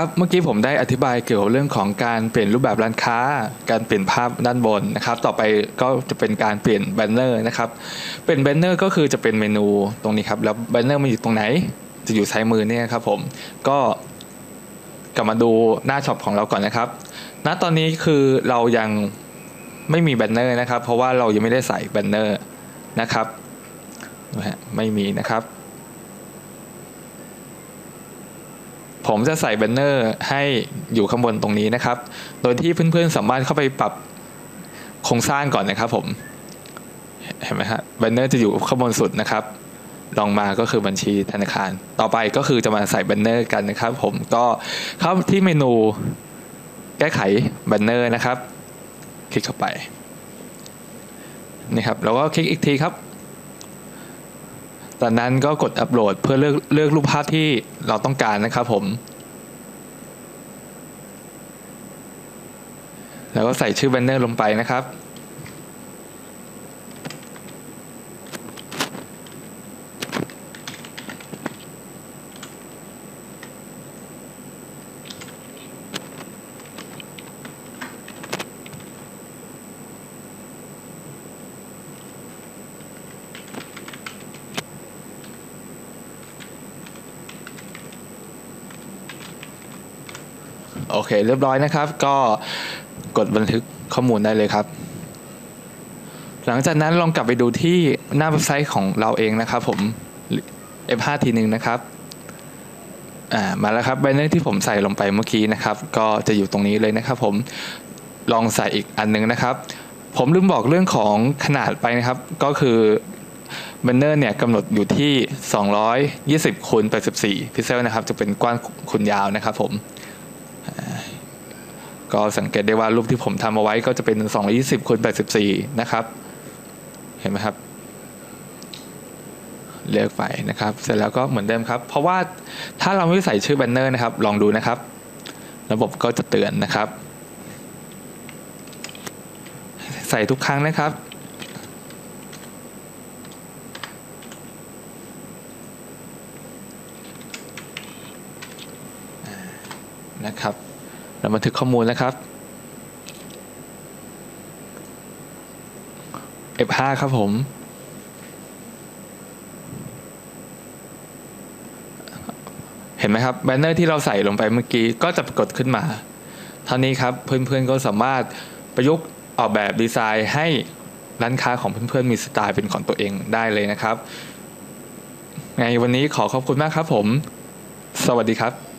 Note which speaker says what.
Speaker 1: ครับเมื่อกี้ผมได้อธิบายเกี่ยวกับเรื่องของการเปลี่ยนรูปแบบร้านค้า การเปลี่ยนภาพด้านบนนะครับ ต่อไปก็จะเป็นการเปลี่ยนแบนเนอร์นะครับเป็นแบนเนอร์ก็คือจะเป็นเมนูตรงนี้ครับแล้วแบนเนอร์มันอยู่ตรงไหน จะอยู่ซ้ายมือเนี่ยครับผมก็กลับมาดูหน้าช็อปของเราก่อนนะครับ ณตอนนี้คือเรายังไม่มีแบนเนอร์นะครับ เพราะว่าเรายังไม่ได้ใส่แบนเนอร์นะครับนะฮะไม่มีนะครับ ผมจะใส่แบนเนอร์ให้อยู่ข้างบนตรงนี้นะครับ โดยที่เพื่อนๆสามารถเข้าไปปรับโครงสร้างก่อนนะครับผม เห็นไหมฮะแบนเนอร์จะอยู่ข้างบนสุดนะครับลองมาก็คือบัญชีธนาคาร ต่อไปก็คือจะมาใส่แบนเนอร์กันนะครับ ผมก็เข้าที่เมนูแก้ไขแบนเนอร์นะครับ คลิกเข้าไปนี่ครับแล้วก็คลิกอีกทีครับ จากนั้นก็กดอัปโหลดเพื่อเลือกเลือกรูปภาพที่เราต้องการนะครับผม แล้วก็ใส่ชื่อแบนเนอร์ลงไปนะครับ โอเค เรียบร้อยนะครับ ก็กดบันทึกข้อมูลได้เลยครับ หลังจากนั้นลองกลับไปดูที่หน้าเว็บไซต์ของเราเองนะครับผม F5 ทีหนึ่งนะครับอ่ามาแล้วครับใบนเนอร์ที่ผมใส่ลงไปเมื่อกี้นะครับ ก็จะอยู่ตรงนี้เลยนะครับผมลองใส่อีกอันหนึงนะครับ ผมลืมบอกเรื่องของขนาดไปนะครับ ก็คือแบนเนอร์เนี่ยกำหนดอยู่ที่ 220คูณ84พิกเซลนะครับ จะเป็นกว้างคูณยาวนะครับผม ก็สังเกตได้ว่ารูปที่ผมทำเอาไว้ก็จะเป็น 220คูณ84 นะครับ เห็นไหมครับ เลือกไปนะครับ เสร็จแล้วก็เหมือนเดิมครับ เพราะว่าถ้าเราไม่ใส่ชื่อแบนเนอร์นะครับ ลองดูนะครับ ระบบก็จะเตือนนะครับ ใส่ทุกครั้งนะครับนะครับ เราบันทึกข้อมูลนะครับ F5 ครับผม เห็นไหมครับแบนเนอร์ที่เราใส่ลงไปเมื่อกี้ก็จะปรากฏขึ้นมา เท่านี้ครับเพื่อนๆก็สามารถประยุกต์ออกแบบดีไซน์ให้ร้านค้าของเพื่อนๆมีสไตล์เป็นของตัวเองได้เลยนะครับไงวันนี้ขอขอบคุณมากครับผม สวัสดีครับ